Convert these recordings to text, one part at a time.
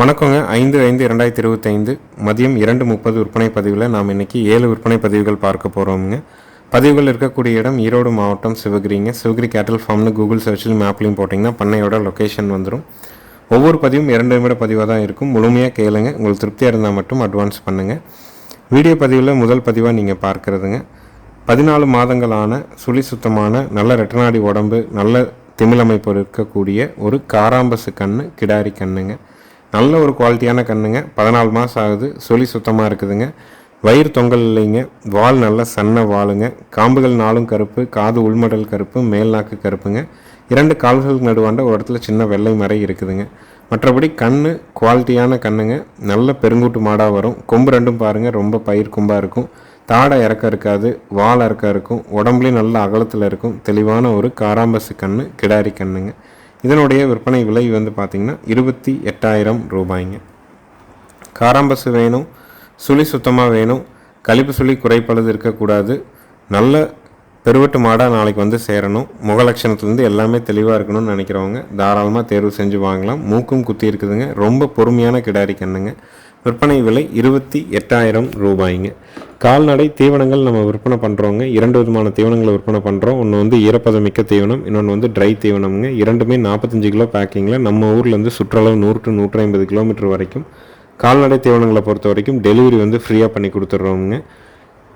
வணக்கங்க. ஐந்து ஐந்து இரண்டாயிரத்தி இருபத்தைந்து மதியம் இரண்டு முப்பது விற்பனை பதிவில் நாம் இன்னைக்கு ஏழு விற்பனை பதிவுகள் பார்க்க போகிறோமுங்க பதிவுகள் இருக்கக்கூடிய இடம் ஈரோடு மாவட்டம் சிவகிரிங்க. சிவகிரி கேட்டல் ஃபார்ம்னு கூகுள் சர்ச்சில் மேப்லையும் போட்டிங்கன்னா பண்ணையோட லொக்கேஷன் வந்துடும் ஒவ்வொரு பதிவும் இரண்டு நிமிட பதிவாக தான் இருக்கும். முழுமையாக கேளுங்க. உங்களுக்கு திருப்தியாக இருந்தால் மட்டும் அட்வான்ஸ் பண்ணுங்கள் வீடியோ பதிவில் முதல் பதிவாக நீங்கள் பார்க்குறதுங்க. பதினாலு மாதங்களான சுழி சுத்தமான நல்ல ரெட்டநாடி உடம்பு நல்ல திமிழமைப்பு இருக்கக்கூடிய ஒரு காராம்பசு கண்ணு கிடாரி கண்ணுங்க. நல்ல ஒரு குவாலிட்டியான கண்ணுங்க. பதினாலு மாதம் ஆகுது. சுழி சுத்தமாக இருக்குதுங்க. வயிறு தொங்கல் இல்லைங்க. வால் நல்ல சன்ன வாளுங்க. காம்புகள் நாளும் கருப்பு காது உள்மடல் கருப்பு மேல் நாக்கு கருப்புங்க. இரண்டு கால்களுக்கு நடுவாண்ட ஒரு இடத்துல சின்ன வெள்ளை மறை இருக்குதுங்க. மற்றபடி கண் குவாலிட்டியான கண்ணுங்க. நல்ல பெருங்கூட்டு மாடாக வரும். கொம்பு ரெண்டும் பாருங்கள் ரொம்ப பயிர் கொம்பாக இருக்கும். தாடை இறக்க இருக்காது. வால் இறக்க இருக்கும். உடம்புலையும் நல்ல அகலத்தில் இருக்கும். தெளிவான ஒரு காராம்பசு கண் கிடாரி கண்ணுங்க. இதனுடைய விற்பனை விலை வந்து பார்த்திங்கன்னா இருபத்தி எட்டாயிரம் ரூபாய்ங்க. காராம்பசு வேணும் சுழி சுத்தமாக வேணும் கழிப்பு சுழி குறைப்பழுது இருக்கக்கூடாது. நல்ல பெருவட்டு மாடாக நாளைக்கு வந்து சேரணும். முகலட்சணத்துலேருந்து எல்லாமே தெளிவாக இருக்கணும்னு நினைக்கிறவங்க தாராளமாக தேர்வு செஞ்சு வாங்கலாம். மூக்கும் குத்தி இருக்குதுங்க. ரொம்ப பொறுமையான கிடாரி கண்ணுங்க. விற்பனை விலை இருபத்தி எட்டாயிரம் ரூபாய்ங்க. கால்நடை தீவனங்கள் நம்ம விற்பனை பண்ணுறோங்க இரண்டு விதமான தீவனங்களை விற்பனை பண்ணுறோம் ஒன்று வந்து ஈரப்பதமிக்க தீவனம் இன்னொன்று வந்து ட்ரை தீவனம்ங்க. இரண்டுமே நாற்பத்தஞ்சு கிலோ பேக்கிங்கில் நம்ம ஊர்லேருந்து சுற்றளவு நூறு டு நூற்றி ஐம்பது கிலோமீட்டர் வரைக்கும். கால்நடை தீவனங்களை பொறுத்த வரைக்கும் டெலிவரி வந்து ஃப்ரீயாக பண்ணி கொடுத்துட்றோங்க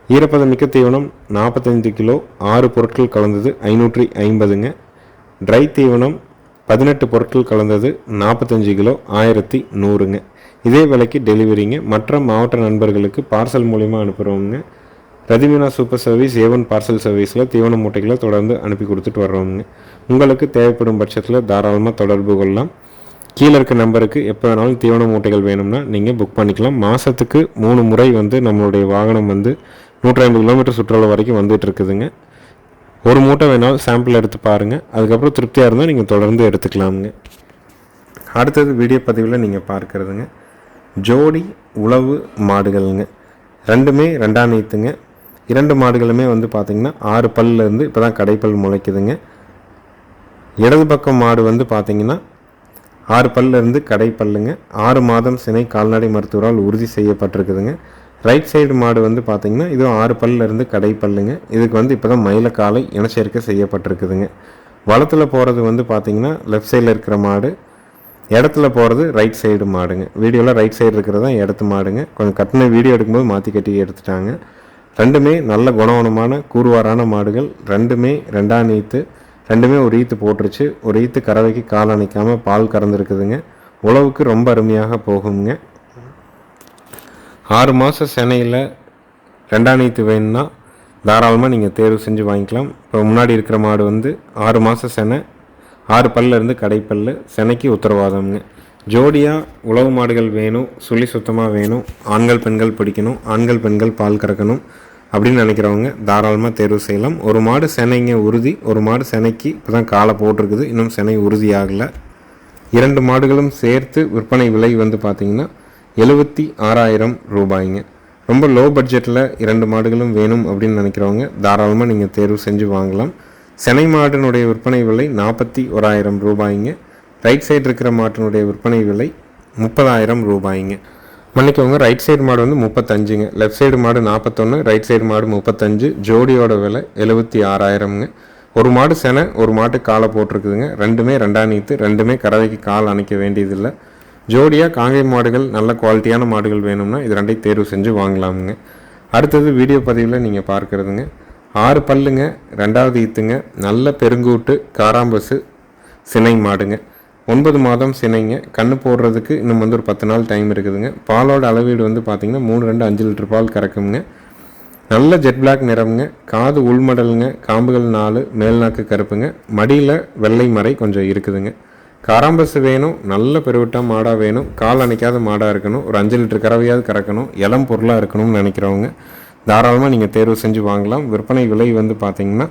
ஈரப்பதம் மிக்க தீவனம் நாற்பத்தைந்து கிலோ ஆறு பொருட்கள் கலந்தது ஐநூற்றி ஐம்பதுங்க. ட்ரை தீவனம் பதினெட்டு பொருட்கள் கலந்தது நாற்பத்தஞ்சு கிலோ ஆயிரத்தி நூறுங்க. இதே விலைக்கு டெலிவரிங்க. மற்ற மாவட்ட நண்பர்களுக்கு பார்சல் மூலிமா அனுப்புகிறவங்க ரதிமினா சூப்பர் சர்வீஸ் ஏவன் பார்சல் சர்வீஸில் தீவன மூட்டைகளை தொடர்ந்து அனுப்பி கொடுத்துட்டு வர்றோங்க உங்களுக்கு தேவைப்படும் பட்சத்தில் தாராளமாக தொடர்பு கொள்ளலாம். கீழே இருக்க நம்பருக்கு எப்போ வேணாலும் தீவன மூட்டைகள் வேணும்னா நீங்கள் புக் பண்ணிக்கலாம். மாதத்துக்கு மூணு முறை வந்து நம்மளுடைய வாகனம் வந்து நூற்றி ஐம்பது கிலோமீட்டர் சுற்றுலா வரைக்கும் வந்துட்டு இருக்குதுங்க. ஒரு மூட்டை வேணாலும் சாம்பிள் எடுத்து பாருங்கள் அதுக்கப்புறம் திருப்தியாக இருந்தால் நீங்கள் தொடர்ந்து எடுத்துக்கலாமுங்க. அடுத்தது வீடியோ பதிவில் நீங்கள் பார்க்குறதுங்க. ஜோடி உழவு மாடுகள்ங்க. ரெண்டுமே ரெண்டாம் நீத்துங்க. இரண்டு மாடுகளுமே வந்து பார்த்திங்கன்னா ஆறு பல்லேருந்து இப்போ தான் கடைப்பல் முளைக்குதுங்க. இடது பக்கம் மாடு வந்து பார்த்திங்கன்னா ஆறு பல்லிருந்து கடைப்பல்லுங்க. ஆறு மாதம் சினை கால்நடை மருத்துவரால் உறுதி செய்யப்பட்டிருக்குதுங்க. ரைட் சைடு மாடு வந்து பார்த்திங்கன்னா இதுவும் ஆறு பல்லிருந்து கடைப்பல்லுங்க. இதுக்கு வந்து இப்போ தான் மயில காலை இனச்சேர்க்கை செய்யப்பட்டிருக்குதுங்க. வளத்தில் போகிறது வந்து பார்த்தீங்கன்னா லெஃப்ட் சைடில் இருக்கிற மாடு இடத்துல போகிறது ரைட் சைடு மாடுங்க. வீடியோவில் ரைட் சைடு இருக்கிறது தான் இடத்து மாடுங்க. கொஞ்சம் கட்டின வீடியோ எடுக்கும்போது மாற்றி கட்டி எடுத்துட்டாங்க. ரெண்டுமே நல்ல குணவனமான கூறுவாரான மாடுகள். ரெண்டுமே ரெண்டாம் ஈத்து ரெண்டுமே ஒரு ஈத்து போட்டுருச்சு. ஒரு ஈத்து கறவைக்கு கால் அணைக்காமல் பால் கறந்துருக்குதுங்க. உழவுக்கு ரொம்ப அருமையாக போகுங்க. ஆறு மாதம் சென்னையில் ரெண்டாம் நீத்து வேணும்னா தாராளமாக நீங்கள் தேர்வு செஞ்சு வாங்கிக்கலாம். இப்போ முன்னாடி இருக்கிற மாடு வந்து ஆறு மாதம் செனை ஆறு பல்ல இருந்து கடைப்பல்லு செனைக்கு உத்தரவாதம்ங்க ஜோடியாக உழவு மாடுகள் வேணும் சுழி சுத்தமாக வேணும் ஆண்கள் பெண்கள் பிடிக்கணும் ஆண்கள் பெண்கள் பால் கறக்கணும் அப்படின்னு நினைக்கிறவங்க தாராளமாக தேர்வு செய்யலாம். ஒரு மாடு செனைங்க உறுதி ஒரு மாடு செனைக்கு இப்போ தான் காலை போட்டிருக்குது இன்னும் செனை உறுதி ஆகலை. இரண்டு மாடுகளும் சேர்த்து விற்பனை விலை வந்து பார்த்திங்கன்னா எழுபத்தி ஆறாயிரம் ரூபாய்ங்க. ரொம்ப லோ பட்ஜெட்டில் இரண்டு மாடுகளும் வேணும் அப்படின்னு நினைக்கிறவங்க தாராளமாக நீங்கள் தேர்வு செஞ்சு வாங்கலாம். செனை மாட்டினுடைய விற்பனை விலை நாற்பத்தி ஓராயிரம் ரூபாய்ங்க. ரைட் சைடு இருக்கிற மாட்டினுடைய விற்பனை விலை முப்பதாயிரம் ரூபாய்ங்க. மன்னிக்கோங்க ரைட் சைடு மாடு வந்து முப்பத்தஞ்சுங்க. லெஃப்ட் சைடு மாடு நாற்பத்தொன்று ரைட் சைடு மாடு முப்பத்தஞ்சு ஜோடியோட விலை எழுபத்தி ஆறாயிரம்ங்க. ஒரு மாடு செனை ஒரு மாட்டு காலை போட்டிருக்குதுங்க. ரெண்டுமே ரெண்டாம் நீத்து ரெண்டுமே கறவைக்கு கால் அணைக்க வேண்டியதில்லை. ஜோடியாக காங்கை மாடுகள் நல்ல குவாலிட்டியான மாடுகள் வேணும்னா இது ரெண்டையும் தேர்வு செஞ்சு வாங்கலாமுங்க. அடுத்தது வீடியோ பதிவில் நீங்கள் பார்க்குறதுங்க. ஆறு பல்லுங்க ரெண்டாவது ஈத்துங்க நல்ல பெருங்கூட்டு காராம்பசு சினை மாடுங்க. ஒன்பது மாதம் சினைங்க கண்ணு போடுறதுக்கு இன்னும் வந்து ஒரு பத்து நாள் டைம் இருக்குதுங்க. பாலோட அளவீடு வந்து பார்த்திங்கன்னா மூணு ரெண்டு அஞ்சு லிட்டர் பால் கறக்குங்க. நல்ல ஜெட் பிளாக் நிறமுங்க காது உள்மடலுங்க காம்புகள் நாலு மேல்நாக்கு கருப்புங்க. மடியில் வெள்ளை மறை கொஞ்சம் இருக்குதுங்க. காராம்பசு வேணும் நல்ல பெருவிட்டா மாடாக வேணும். கால் அணைக்காத மாடாக இருக்கணும். ஒரு அஞ்சு லிட்டர் கறவையாவது கறக்கணும். இளம் பொருளாக இருக்கணும்னு நினைக்கிறவங்க. தாராளமாக நீங்கள் தேர்வு செஞ்சு வாங்கலாம். விற்பனை விலை வந்து பார்த்தீங்கன்னா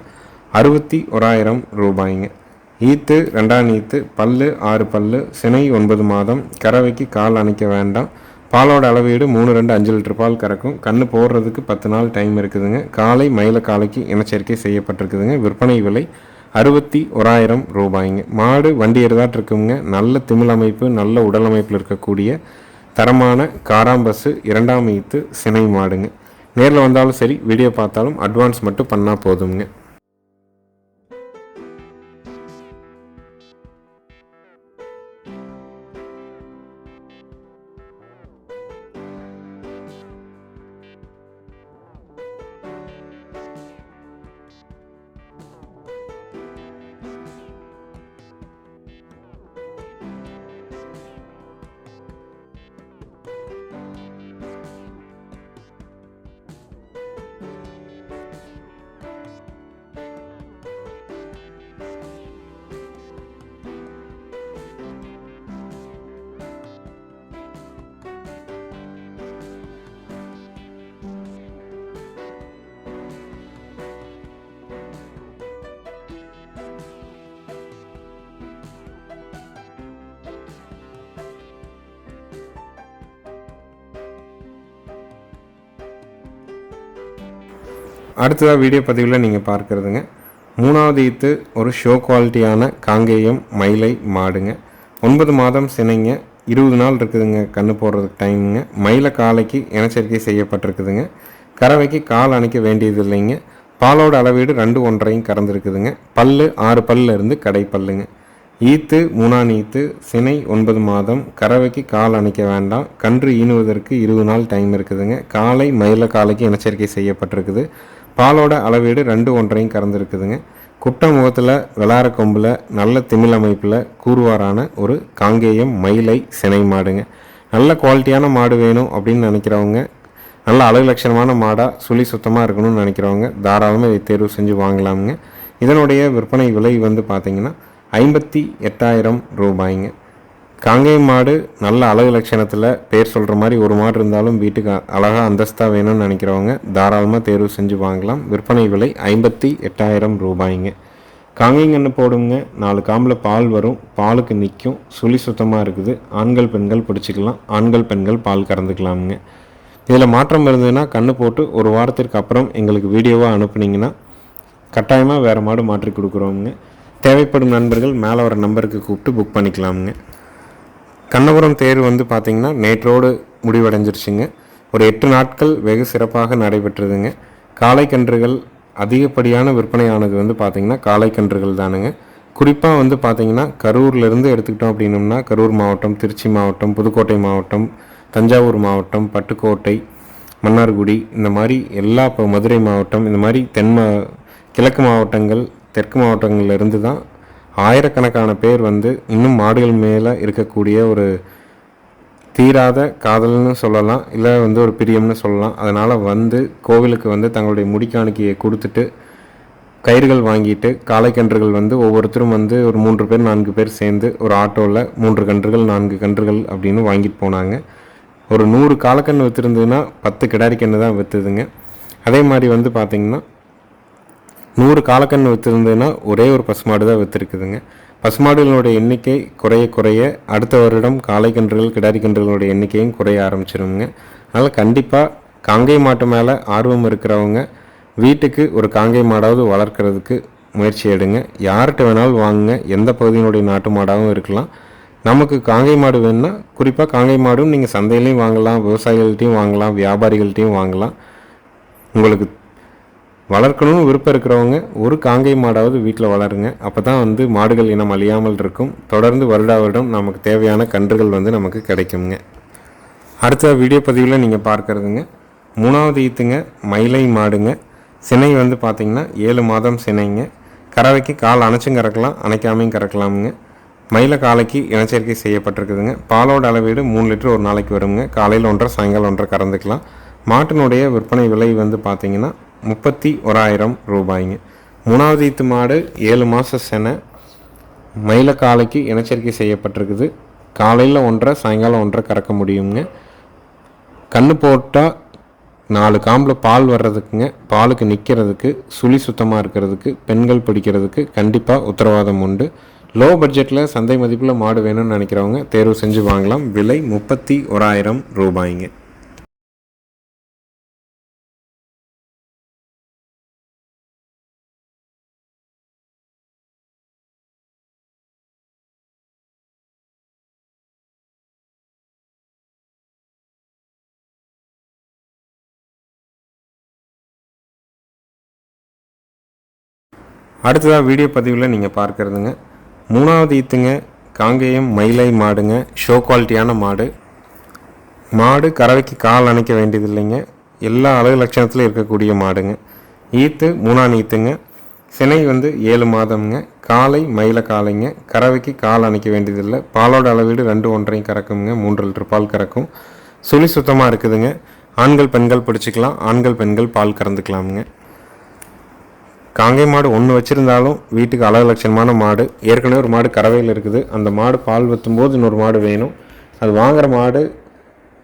அறுபத்தி ஓராயிரம் ரூபாய்ங்க. ஈத்து ரெண்டாம் ஈத்து பல்லு ஆறு பல்லு சினை ஒன்பது மாதம் கறவைக்கு கால் அணைக்க வேண்டாம். பாலோட அளவீடு மூணு ரெண்டு அஞ்சு லிட்டர் பால் கறக்கும். கண்ணு போடுறதுக்கு பத்து நாள் டைம் இருக்குதுங்க. காலை மயில காலைக்கு இனச்சேர்க்கை செய்யப்பட்டிருக்குதுங்க. விற்பனை விலை அறுபத்தி ஓராயிரம் ரூபாய்ங்க. மாடு வண்டி எருதாட்டு இருக்குங்க. நல்ல திமிழ் அமைப்பு நல்ல உடல் அமைப்பில் இருக்கக்கூடிய தரமான காராம்பசு இரண்டாம் ஈத்து சினை மாடுங்க. நேரில் வந்தாலும் சரி வீடியோ பார்த்தாலும் அட்வான்ஸ் மட்டும் பண்ணால் போதுங்க அடுத்ததாக வீடியோ பதிவில் நீங்கள் பார்க்குறதுங்க. மூணாவது ஈத்து ஒரு ஷோ குவாலிட்டியான காங்கேயம் மயிலை மாடுங்க. ஒன்பது மாதம் சினைங்க. இருபது நாள் இருக்குதுங்க கண்ணு போடுறதுக்கு டைமுங்க மயில காலைக்கு இனச்சரிக்கை செய்யப்பட்டிருக்குதுங்க. கறவைக்கு கால் அணைக்க வேண்டியது இல்லைங்க. பாலோட அளவீடு ரெண்டு ஒன்றையும் கறந்துருக்குதுங்க. பல்லு ஆறு பல்ல இருந்து கடை பல்லுங்க. ஈத்து மூணாம் ஈத்து சினை ஒன்பது மாதம். கறவைக்கு கால் அணைக்க வேண்டாம். கன்று ஈனுவதற்கு இருபது நாள் டைம் இருக்குதுங்க. காலை மயில காலைக்கு இனச்சரிக்கை செய்யப்பட்டிருக்குது. பாலோட அளவீடு ரெண்டு ஒன்றையும் கறந்துருக்குதுங்க. குட்ட முகத்தில் விளாற கொம்பில் நல்ல திமிழ் அமைப்பில் கூறுவாரான ஒரு காங்கேயம் மயிலை சினை மாடுங்க. நல்ல குவாலிட்டியான மாடு வேணும் அப்படின்னு நினைக்கிறவங்க நல்ல அழகு லட்சணமான மாடாக சுழி சுத்தமாக இருக்கணும்னு நினைக்கிறவங்க தாராளமாக இதை தேர்வு செஞ்சு வாங்கலாமுங்க. இதனுடைய விற்பனை விலை வந்து பார்த்திங்கன்னா ஐம்பத்தி எட்டாயிரம் ரூபாய்ங்க. காங்கேய மாடு நல்ல அழகு லட்சணத்தில் பேர் சொல்கிற மாதிரி ஒரு மாடு இருந்தாலும் வீட்டுக்கு அழகாக அந்தஸ்தாக வேணும்னு நினைக்கிறவங்க தாராளமாக தேர்வு செஞ்சு வாங்கலாம். விற்பனை விலை ஐம்பத்தி எட்டாயிரம் ரூபாய்ங்க. காங்கேயங்கன்று போடுங்க. நாலு காம்பில் பால் வரும். பாலுக்கு நிற்கும் சுழி சுத்தமாக இருக்குது. ஆண்கள் பெண்கள் பிடிச்சிக்கலாம். ஆண்கள் பெண்கள் பால் கறந்துக்கலாமுங்க. இதில் மாற்றம் இருந்ததுன்னா கண்ணு போட்டு ஒரு வாரத்திற்கு அப்புறம் எங்களுக்கு வீடியோவாக அனுப்புனீங்கன்னா கட்டாயமாக வேறு மாடு மாற்றி கொடுக்குறோமுங்க. தேவைப்படும் நண்பர்கள் மேலே வர நம்பருக்கு கூப்பிட்டு புக் பண்ணிக்கலாமுங்க. கண்ணபுரம் தேர் வந்து பார்த்திங்கன்னா நேற்றோடு முடிவடைஞ்சிருச்சுங்க. ஒரு எட்டு நாட்கள் வெகு சிறப்பாக நடைபெற்றதுங்க. காளை கன்றுகள் அதிகப்படியான விற்பனையானது வந்து பார்த்திங்கன்னா காளை கன்றுகள் தானுங்க. குறிப்பாக வந்து பார்த்திங்கன்னா கரூர்லேருந்து எடுத்துக்கிட்டோம் அப்படின்னோம்னா கரூர் மாவட்டம் திருச்சி மாவட்டம் புதுக்கோட்டை மாவட்டம் தஞ்சாவூர் மாவட்டம் பட்டுக்கோட்டை மன்னார்குடி இந்த மாதிரி எல்லா இப்போ மதுரை மாவட்டம் இந்த மாதிரி தென் மா கிழக்கு மாவட்டங்கள் தெற்கு மாவட்டங்கள்லேருந்து தான் ஆயிரக்கணக்கான பேர் வந்து இன்னும் மாடுகள் மேலே இருக்கக்கூடிய ஒரு தீராத காதல்னு சொல்லலாம் இல்லை வந்து ஒரு பிரியம்னு சொல்லலாம். அதனால் வந்து கோவிலுக்கு வந்து தங்களுடைய முடிக்காணிக்கையை கொடுத்துட்டு கயிறுகள் வாங்கிட்டு காளைக்கன்றுகள் வந்து ஒவ்வொருத்தரும் வந்து ஒரு மூன்று பேர் நான்கு பேர் சேர்ந்து ஒரு ஆட்டோவில் மூன்று கன்றுகள் நான்கு கன்றுகள் அப்படின்னு வாங்கிட்டு போனாங்க. ஒரு நூறு காலக்கன்று விற்றுருந்ததுன்னா பத்து கிடாரி கன்று தான் விற்றுதுங்க அதே மாதிரி வந்து பார்த்திங்கன்னா நூறு காலக்கன்று விற்றுருந்ததுன்னா ஒரே ஒரு பசுமாடு தான் விற்றுருக்குதுங்க பசுமாடுகளுடைய எண்ணிக்கை குறைய குறைய அடுத்த வருடம் காளை கன்றுகள் கிடாரி கன்றுகளுடைய எண்ணிக்கையும் குறைய ஆரம்பிச்சிருங்க அதனால் கண்டிப்பாக காங்கை மாட்டு மேலே ஆர்வம் இருக்கிறவங்க வீட்டுக்கு ஒரு காங்கை மாடாவது வளர்க்குறதுக்கு முயற்சி எடுங்க. யார்கிட்ட வேணாலும் வாங்குங்க. எந்த பகுதியினுடைய நாட்டு மாடாகவும் இருக்கலாம். நமக்கு காங்கை மாடு வேணும்னா குறிப்பாக காங்கை மாடும் நீங்கள் சந்தையிலையும் வாங்கலாம் விவசாயிகள்கிட்டையும் வாங்கலாம் வியாபாரிகள்கிட்டையும் வாங்கலாம். உங்களுக்கு வளர்க்கணும்னு விருப்பம் இருக்கிறவங்க ஒரு காங்கை மாடாவது வீட்டில் வளருங்க. அப்போ தான் வந்து மாடுகள் இனம் அழியாமல் இருக்கும். தொடர்ந்து வருடா வருடம் நமக்கு தேவையான கன்றுகள் வந்து நமக்கு கிடைக்குங்க அடுத்த வீடியோ பதிவில் நீங்கள் பார்க்குறதுங்க. மூணாவது ஈத்துங்க மயிலை மாடுங்க. சினை வந்து பார்த்திங்கன்னா ஏழு மாதம் சினைங்க. கறவைக்கு கால் அணைச்சும் கறக்கலாம் அணைக்காமையும் கறக்கலாமுங்க. மயில காலைக்கு இனச்சேர்க்கை செய்யப்பட்டிருக்குதுங்க. பாலோட அளவீடு மூணு லிட்டர் ஒரு நாளைக்கு வருங்க. காலையில் ஒன்றரை சாயங்காலம் ஒன்றரை கறந்துக்கலாம். மாட்டினுடைய விற்பனை விலை வந்து பார்த்திங்கன்னா முப்பத்தி ஓராயிரம் ரூபாய்ங்க. மூணாவது ஈத்து மாடு ஏழு மாத செனை. மயில காலைக்கு இனச்சரிக்கை செய்யப்பட்டிருக்குது. காலையில் ஒன்றரை சாயங்காலம் ஒன்றரை கறக்க முடியுங்க கண்ணு போட்டால் நாலு காம்பில் பால் வர்றதுக்குங்க. பாலுக்கு நிற்கிறதுக்கு சுழி சுத்தமாக இருக்கிறதுக்கு பெண்கள் பிடிக்கிறதுக்கு கண்டிப்பாக உத்தரவாதம் உண்டு. லோ பட்ஜெட்டில் சந்தை மதிப்பில் மாடு வேணும்னு நினைக்கிறவங்க தேர்வு செஞ்சு வாங்கலாம். விலை முப்பத்தி ஓராயிரம் ரூபாய்ங்க. அடுத்ததாக வீடியோ பதிவில் நீங்கள் பார்க்குறதுங்க. மூணாவது ஈத்துங்க காங்கேயம் மயிலை மாடுங்க ஷோ குவாலிட்டியான மாடு. மாடு கறவைக்கு கால் அணைக்க வேண்டியது இல்லைங்க எல்லா அழகு லட்சணத்திலும் இருக்கக்கூடிய மாடுங்க. ஈத்து மூணாம் ஈத்துங்க. சினை வந்து ஏழு மாதம்ங்க. காலை மயில காலைங்க. கறவைக்கு கால் அணைக்க வேண்டியதில்லை. பாலோட அளவீடு ரெண்டு ஒன்றையும் கறக்குங்க. மூன்று லிட்டர் பால் கறக்கும். சுழி சுத்தமாக இருக்குதுங்க. ஆண்கள் பெண்கள் பிடிச்சிக்கலாம். ஆண்கள் பெண்கள் பால் கறந்துக்கலாமுங்க. காங்கை மாடு ஒன்று வச்சுருந்தாலும் வீட்டுக்கு அழகு லட்சணமான மாடு. ஏற்கனவே ஒரு மாடு கறவையில் இருக்குது. அந்த மாடு பால் வற்றும்போது இன்னொரு மாடு வேணும். அது வாங்குகிற மாடு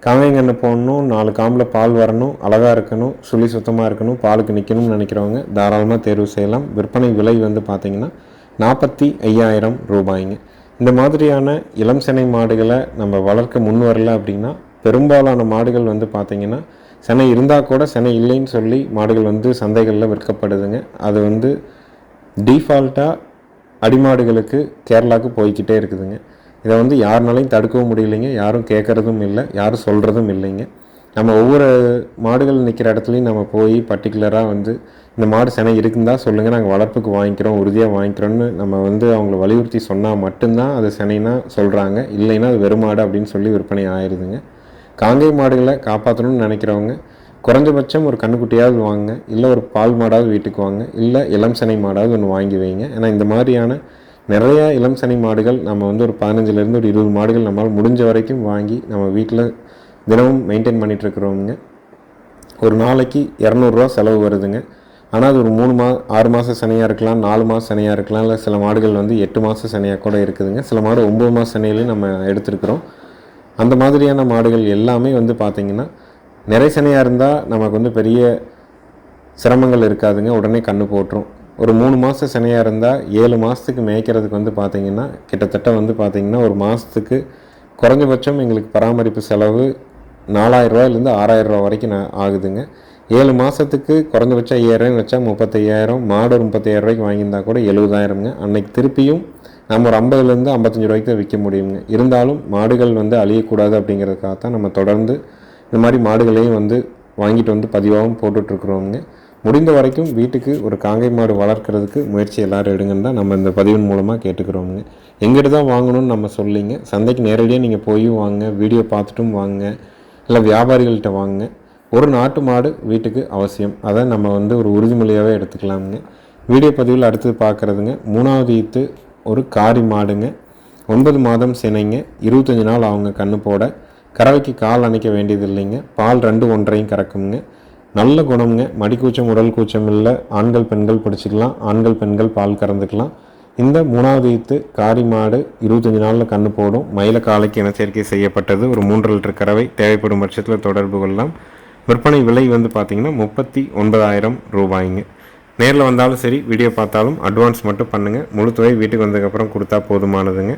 காங்கைங்கன்று போடணும் நாலு காம்பில் பால் வரணும் அழகாக இருக்கணும் சுழி சுத்தமாக இருக்கணும் பாலுக்கு நிற்கணும்னு நினைக்கிறவங்க தாராளமாக தேர்வு செய்யலாம். விற்பனை விலை வந்து பார்த்திங்கன்னா நாற்பத்தி ஐயாயிரம் ரூபாய்ங்க. இந்த மாதிரியான இளம் சினை மாடுகளை நம்ம வளர்க்க முன் வரல அப்படின்னா பெரும்பாலான மாடுகள் வந்து பார்த்திங்கன்னா செனை இருந்தால் கூட செனை இல்லைன்னு சொல்லி மாடுகள் வந்து சந்தைகளில் விற்கப்படுதுங்க. அது வந்து டீஃபால்ட்டாக அடிமாடுகளுக்கு கேரளாவுக்கு போய்க்கிட்டே இருக்குதுங்க. இதை வந்து யாருனாலையும் தடுக்கவும் முடியலைங்க. யாரும் கேட்குறதும் இல்லை. யாரும் சொல்கிறதும் இல்லைங்க. நம்ம ஒவ்வொரு மாடுகள் நிற்கிற இடத்துலையும் நம்ம போய் பர்டிகுலராக வந்து இந்த மாடு செனை இருக்குந்தா சொல்லுங்கள் நாங்கள் வளர்ப்புக்கு வாங்கிக்கிறோம் உறுதியாக வாங்கிக்கிறோன்னு நம்ம வந்து அவங்கள வலியுறுத்தி சொன்னால் மட்டும்தான் அது செனைனா சொல்கிறாங்க இல்லைன்னா அது வெறுமாடு அப்படின்னு சொல்லி விற்பனை ஆயிடுதுங்க காங்கை மாடுகளை காப்பாற்றணும்னு நினைக்கிறவங்க குறைஞ்சபட்சம் ஒரு கண்ணுக்குட்டியாவது வாங்க இல்லை ஒரு பால் மாடாவது வீட்டுக்கு வாங்க இல்லை இளம் சனை மாடாவது ஒன்று வாங்கி வைங்க. ஏன்னா இந்த மாதிரியான நிறையா இளம் சனை மாடுகள் நம்ம வந்து ஒரு பதினஞ்சுலேருந்து ஒரு இருபது மாடுகள் நம்மளால் முடிஞ்ச வரைக்கும் வாங்கி நம்ம வீட்டில் தினமும் மெயின்டைன் பண்ணிகிட்ருக்குறோங்க ஒரு நாளைக்கு இரநூறுவா செலவு வருதுங்க. ஆனால் அது ஒரு மூணு மா ஆறு மாதம் சனையாக இருக்கலாம் நாலு மாதம் சனையாக இருக்கலாம் இல்லை சில மாடுகள் வந்து எட்டு மாதம் சனையாக கூட இருக்குதுங்க. சில மாடு ஒம்பது மாதம் சனையிலையும் நம்ம எடுத்துருக்குறோம். அந்த மாதிரியான மாடுகள் எல்லாமே வந்து பார்த்திங்கன்னா நிறைசனையாக இருந்தால் நமக்கு வந்து பெரிய சிரமங்கள் இருக்காதுங்க. உடனே கண்ணு போட்டுரும். ஒரு மூணு மாதம் சனையாக இருந்தால் ஏழு மாதத்துக்கு மேய்க்கிறதுக்கு வந்து பார்த்திங்கன்னா கிட்டத்தட்ட வந்து பார்த்திங்கன்னா ஒரு மாதத்துக்கு குறைஞ்சபட்சம் எங்களுக்கு பராமரிப்பு செலவு நாலாயிரரூவாயிலேருந்து ஆறாயிரரூவா வரைக்கும் நான் ஆகுதுங்க. ஏழு மாதத்துக்கு குறைஞ்சபட்சம் ஐயாயிரம் வச்சா முப்பத்தையாயிரம் மாடு ஒரு முப்பத்தையாயிரம் ரூபாய்க்கு வாங்கியிருந்தா கூட எழுபதாயிரம்ங்க. அன்னைக்கு திருப்பியும் நம்ம ஒரு ஐம்பதுலேருந்து ஐம்பத்தஞ்சு ரூபாய்க்கு தான் விற்க முடியுங்க. இருந்தாலும் மாடுகள் வந்து அழியக்கூடாது அப்படிங்கிறதுக்காக தான் நம்ம தொடர்ந்து இந்த மாதிரி மாடுகளையும் வந்து வாங்கிட்டு வந்து பதிவாகவும் போட்டுட்ருக்குறோங்க. முடிந்த வரைக்கும் வீட்டுக்கு ஒரு காங்கை மாடு வளர்க்குறதுக்கு முயற்சி எல்லோரும் எடுங்கன்னு தான் நம்ம இந்த பதிவின் மூலமாக கேட்டுக்கிறோங்க. எங்கிட்ட தான் வாங்கணும்னு நம்ம சொல்லிங்க. சந்தைக்கு நேரடியாக நீங்கள் போயும் வாங்க வீடியோ பார்த்துட்டும் வாங்க இல்லை வியாபாரிகள்கிட்ட வாங்க ஒரு நாட்டு மாடு வீட்டுக்கு அவசியம். அதை நம்ம வந்து ஒரு உறுதிமொழியாகவே எடுத்துக்கலாமுங்க. வீடியோ பதிவில் அடுத்தது பார்க்குறதுங்க. மூணாவது ஈத்து ஒரு காரி மாடுங்க. ஒன்பது மாதம் சினைங்க. இருபத்தஞ்சி நாள் அவங்க கண்ணு போட. கறவைக்கு கால் அணைக்க வேண்டியது இல்லைங்க பால் ரெண்டு ஒன்றையும் கறக்குங்க. நல்ல குணம்ங்க. மடிக்கூச்சம் உடல் கூச்சம் இல்லை. ஆண்கள் பெண்கள் பிடிச்சிக்கலாம். ஆண்கள் பெண்கள் பால் கறந்துக்கலாம். இந்த மூணாவது ஈத்து காரி மாடு இருபத்தஞ்சி நாளில் கண்ணு போடும். மயில காலைக்கு இனச்சேர்க்கை செய்யப்பட்டது. ஒரு மூன்று லிட்டர் கறவை தேவைப்படும் பட்சத்தில் தொடர்பு கொள்ளலாம். விற்பனை விலை வந்து பார்த்திங்கன்னா முப்பத்தி ஒன்பதாயிரம் ரூபாய்ங்க. நேரில் வந்தாலும் சரி வீடியோ பார்த்தாலும் அட்வான்ஸ் மட்டும் பண்ணுங்கள் முழு தொகை வீட்டுக்கு வந்ததுக்கப்புறம் கொடுத்தா போதுமானதுங்க.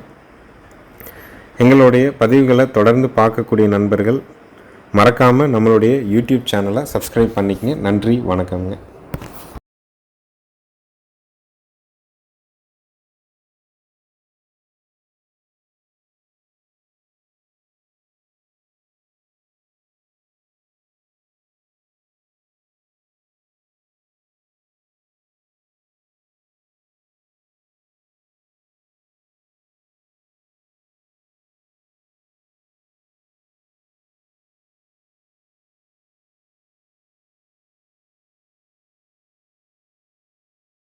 எங்களுடைய பதிவுகளை தொடர்ந்து பார்க்கக்கூடிய நண்பர்கள் மறக்காமல் நம்மளுடைய யூடியூப் சேனலை சப்ஸ்கிரைப் பண்ணிக்கங்க. நன்றி வணக்கங்க